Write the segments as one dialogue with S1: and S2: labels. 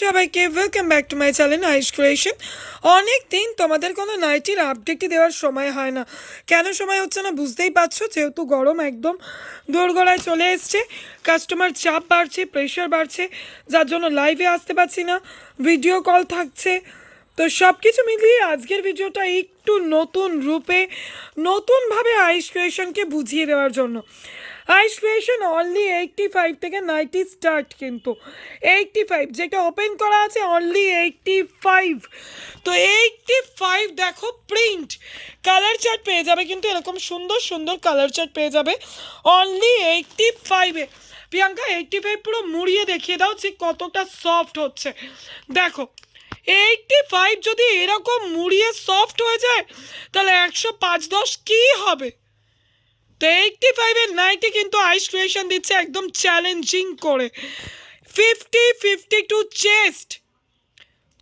S1: সবাইকে welcome back to my channel ice creation অনেক দিন তোমাদের কোনো নাইটির আপডেটই দেওয়ার সময় হয় না। কেন সময় হচ্ছে না বুঝতেই পারছ? যেহেতু গরম একদম দোরগোড়ায় চলে এসছে। কাস্টমার চাপ বাড়ছে প্রেশার বাড়ছে, যার জন্য লাইভে আসতে পারছি না। ভিডিও কল থাকছে। তো সব কিছু মিলিয়ে আজকের ভিডিওটা একটু নতুন রূপে, নতুনভাবে আইস ক্রিয়েশনকে বুঝিয়ে দেওয়ার জন্য। Ice creation only eighty five থেকে নাইনটি স্টার্ট কিন্তু। এইটটি ফাইভ যেটা ওপেন করা আছে অনলি এইটটি ফাইভ তো এইটটি ফাইভ দেখো প্রিন্ট কালার চার্ট পেয়ে যাবে কিন্তু এরকম সুন্দর সুন্দর কালার চার্ট পেয়ে যাবে। অনলি এইটটি ফাইভে প্রিয়াঙ্কা এইটটি ফাইভ পুরো মুড়িয়ে দেখিয়ে দাও যে কতটা সফট হচ্ছে। দেখো এইটটি ফাইভ যদি এরকম মুড়িয়ে সফট হয়ে যায়, তাহলে একশো পাঁচ দশ কী হবে? তো এইটটি ফাইভের নাইটে কিন্তু আইস ক্রিয়েশন দিচ্ছে একদম চ্যালেঞ্জিং করে। Fifty fifty two chest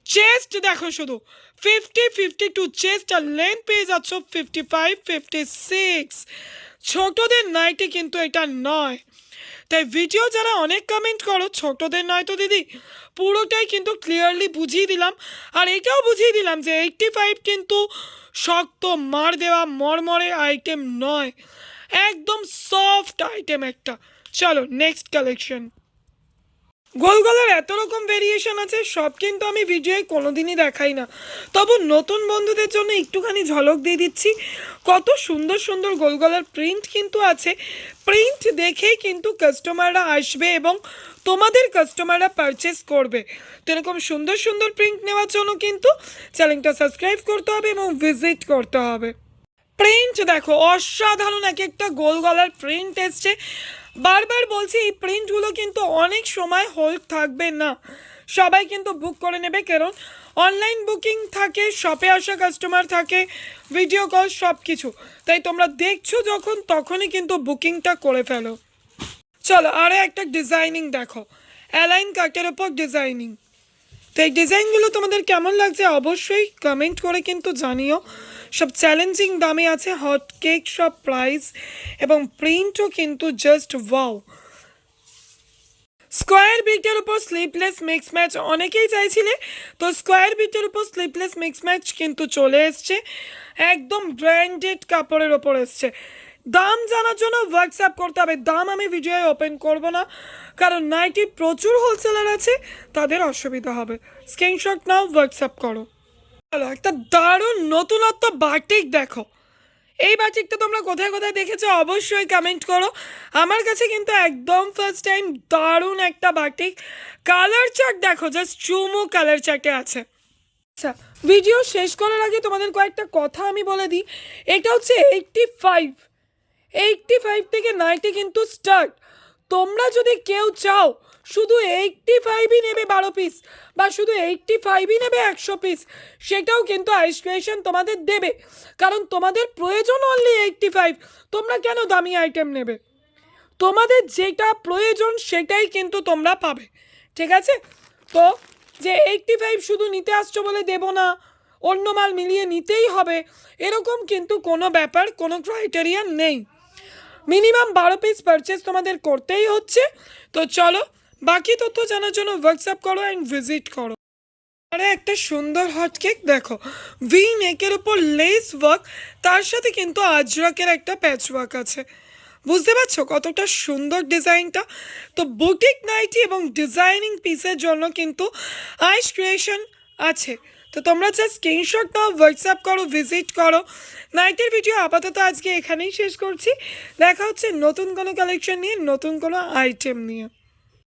S1: chest দেখো শুধু। ফিফটি ফিফটি টু চেস্ট আর লেন্থ পেয়ে যাচ্ছ ফিফটি ফাইভ ফিফটি সিক্স ছোটদের নাইটি কিন্তু এটা নয়। তাই ভিডিও যারা অনেক কমেন্ট করো, ছোটদের নয় তো দিদি? পুরোটাই কিন্তু ক্লিয়ারলি বুঝিয়ে দিলাম। আর এটাও বুঝিয়ে দিলাম যে এইটটি ফাইভ কিন্তু শক্ত মার দেওয়া, মরমরে আইটেম নয়। একদম সফট আইটেম একটা। চলো নেক্সট কালেকশন গোলগলার এত রকম ভেরিয়েশন আছে, সব কিন্তু আমি ভিডিওয়ে কোনোদিনই দেখাই না। তবু নতুন বন্ধুদের জন্য একটুখানি ঝলক দিয়ে দিচ্ছি। কত সুন্দর সুন্দর গোলগলার প্রিন্ট কিন্তু আছে। প্রিন্ট দেখেই কিন্তু কাস্টমাররা আসবে এবং তোমাদের কাস্টমাররা পারচেস করবে। তো এরকম সুন্দর সুন্দর প্রিন্ট নেওয়ার জন্য কিন্তু চ্যানেলটা সাবস্ক্রাইব করতে হবে এবং ভিজিট করতে হবে। প্রিন্ট দেখো, অসাধারণ এক একটা গোল গলার প্রিন্ট এসছে। বারবার বলছি, এই প্রিন্টগুলো কিন্তু অনেক সময় হোল্ড থাকবে না। সবাই কিন্তু বুক করে নেবে, কারণ অনলাইন বুকিং থাকে শপে আসা কাস্টমার থাকে ভিডিও কল সব কিছু তাই তোমরা দেখছ যখন, তখনই কিন্তু বুকিংটা করে ফেলো। চলো আরও একটা ডিজাইনিং দেখো। অ্যালাইন কাটের ওপর ডিজাইনিং তো এই ডিজাইনগুলো তোমাদের কেমন লাগছে অবশ্যই কমেন্ট করে কিন্তু জানিও। সব চ্যালেঞ্জিং দামে আছে হট কেক সব প্রাইস এবং প্রিন্টও কিন্তু জাস্ট ওয়াও স্কোয়ার বিটের উপর স্লিপলেস মিক্স ম্যাচ অনেকেই চাইছিলে, তো স্কোয়ার বিটের উপর স্লিপলেস মিক্স ম্যাচ কিন্তু চলে এসছে, একদম ব্র্যান্ডেড কাপড়ের ওপর এসছে। দাম জানার জন্য হোয়াটসঅ্যাপ করতে হবে। দাম আমি ভিডিওয়ে ওপেন করব না, কারণ নাইটি প্রচুর হোলসেলার আছে, তাদের অসুবিধা হবে। স্ক্রিনশট নাও হোয়াটসঅ্যাপ করো। একটা দারুণ নতুনত্ব বাটিক দেখো। এই বাটিকটা তোমরা কোথায় কোথায় দেখেছ অবশ্যই কমেন্ট করো। আমার কাছে কিন্তু একদম ফার্স্ট টাইম দারুণ একটা বাটিক কালার চার্ট দেখো জাস্ট চুমু কালার চার্টে আছে। আচ্ছা ভিডিও শেষ করার আগে তোমাদের কয়েকটা কথা আমি বলে দিই। এটা হচ্ছে এইটটি ফাইভ এইটটি ফাইভ থেকে নাইনটি কিন্তু স্টার্ট তোমরা যদি কেউ চাও, শুধু এইটটি ফাইভই নেবে বারো পিস বা শুধু এইটটি ফাইভই নেবে একশো পিস সেটাও কিন্তু আইস ক্রিয়েশন তোমাদের দেবে। কারণ তোমাদের প্রয়োজন অনলি এইটটি ফাইভ তোমরা কেন দামি আইটেম নেবে? তোমাদের যেটা প্রয়োজন সেটাই কিন্তু তোমরা পাবে। ঠিক আছে? তো যে এইটটি ফাইভ শুধু নিতে আসছো বলে দেবো না, অন্য মাল মিলিয়ে নিতেই হবে, এরকম কিন্তু কোনো ব্যাপার, কোনো ক্রাইটেরিয়া নেই। মিনিমাম বারো পিস পারচেস তোমাদের করতেই হচ্ছে। তো চলো, বাকি তথ্য জানার জন্য হোয়াটসঅ্যাপ করো অ্যান্ড ভিজিট করো। আরে একটা সুন্দর হট কেক দেখো। ভি নেকের উপর লেস ওয়ার্ক তার সাথে কিন্তু আজরাকের একটা প্যাচ ওয়ার্ক আছে। বুঝতে পারছ কতটা সুন্দর ডিজাইনটা তো বুটিক নাইটি এবং ডিজাইনিং পিসের জন্য কিন্তু আইস ক্রিয়েশন আছে। তো তোমরা জাস্ট স্ক্রিনশট দাও হোয়াটসঅ্যাপ করো ভিজিট করো। নাইটের ভিডিও আপাতত আজকে এখানেই শেষ করছি। দেখা হচ্ছে নতুন কোনো কালেকশন নিয়ে, নতুন কোনো আইটেম নিয়ে।